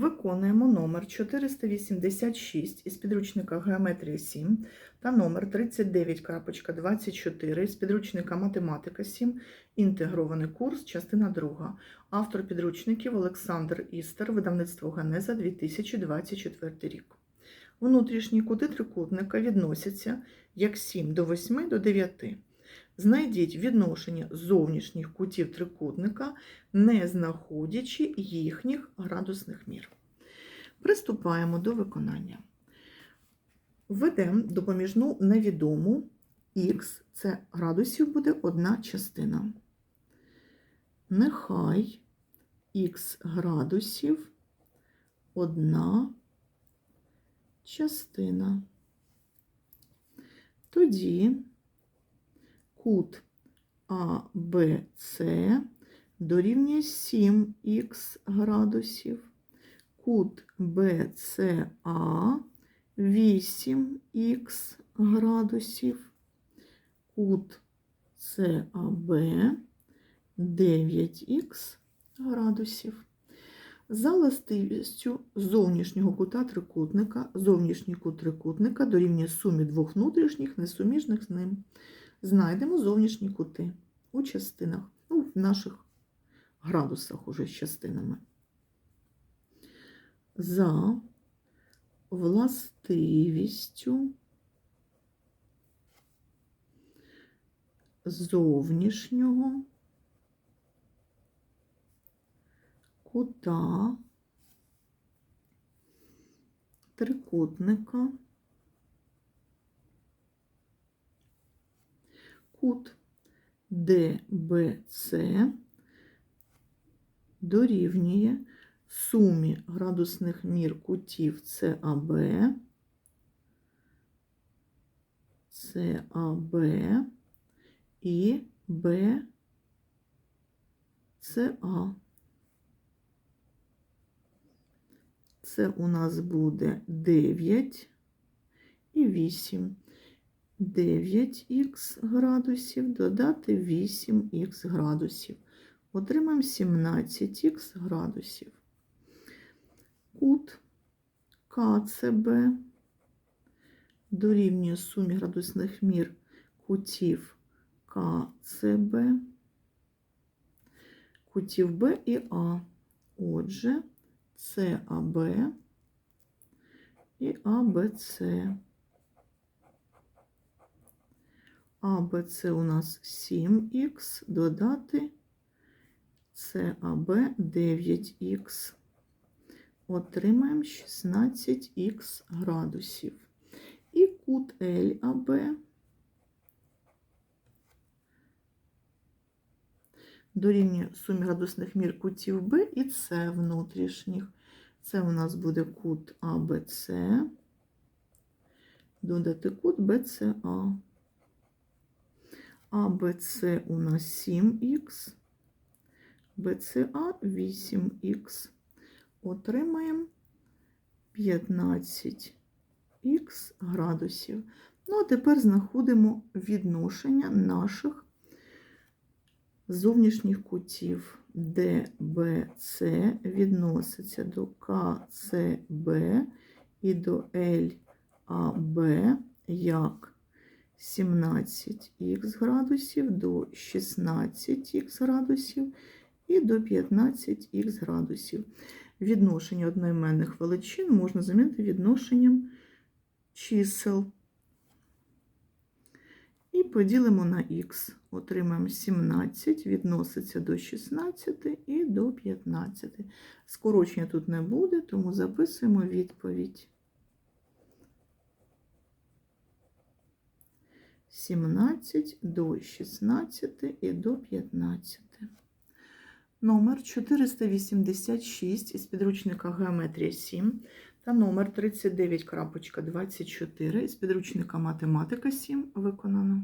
Виконуємо номер 486 із підручника Геометрія 7 та номер 39.24 з підручника Математика 7, інтегрований курс, частина 2. Автор підручників Олександр Істер, видавництво Генеза 2024 рік. Внутрішні кути трикутника відносяться як 7 до 8 до 9. Знайдіть відношення зовнішніх кутів трикутника, не знаходячи їхніх градусних мір. Приступаємо до виконання. Введемо допоміжну невідому х, це градусів буде одна частина. Нехай х градусів одна частина. Тоді кут АБЦ дорівнює 7х градусів, кут БЦА 8х градусів, кут САБ 9х градусів. За властивістю зовнішнього кута трикутника, зовнішній кут трикутника дорівнює сумі двох внутрішніх, несуміжних з ним. Знайдемо зовнішні кути у частинах, ну, в наших градусах уже з частинами. За властивістю зовнішнього кута трикутника кут ДБЦ дорівнює сумі градусних мір кутів САБ, САБ і БЦА. Це у нас буде 9 і 8. 9х градусів додати 8х градусів. Отримаємо 17х градусів. Кут КЦБ дорівнює сумі градусних мір кутів КЦБ, кутів Б і А. Отже, САБ і АБЦ. АБЦ у нас 7х, додати САБ 9х. Отримаємо 16х градусів. І кут ЛАБ дорівнює сумі градусних мір кутів Б і С внутрішніх. Це у нас буде кут АБЦ, додати кут БЦА. АБЦ у нас 7х, БЦА 8х. Отримаємо 15х градусів. Ну, а тепер знаходимо відношення наших зовнішніх кутів. ДБЦ відноситься до КЦБ і до ЛАБ як 17х градусів до 16х градусів і до 15х градусів. Відношення одноіменних величин можна замінити відношенням чисел. І поділимо на х. Отримаємо 17, відноситься до 16 і до 15. Скорочення тут не буде, тому записуємо відповідь. 17 до 16 і до 15. Номер 486 із підручника Геометрія 7 та номер 39.24 із підручника Математика 7 виконано.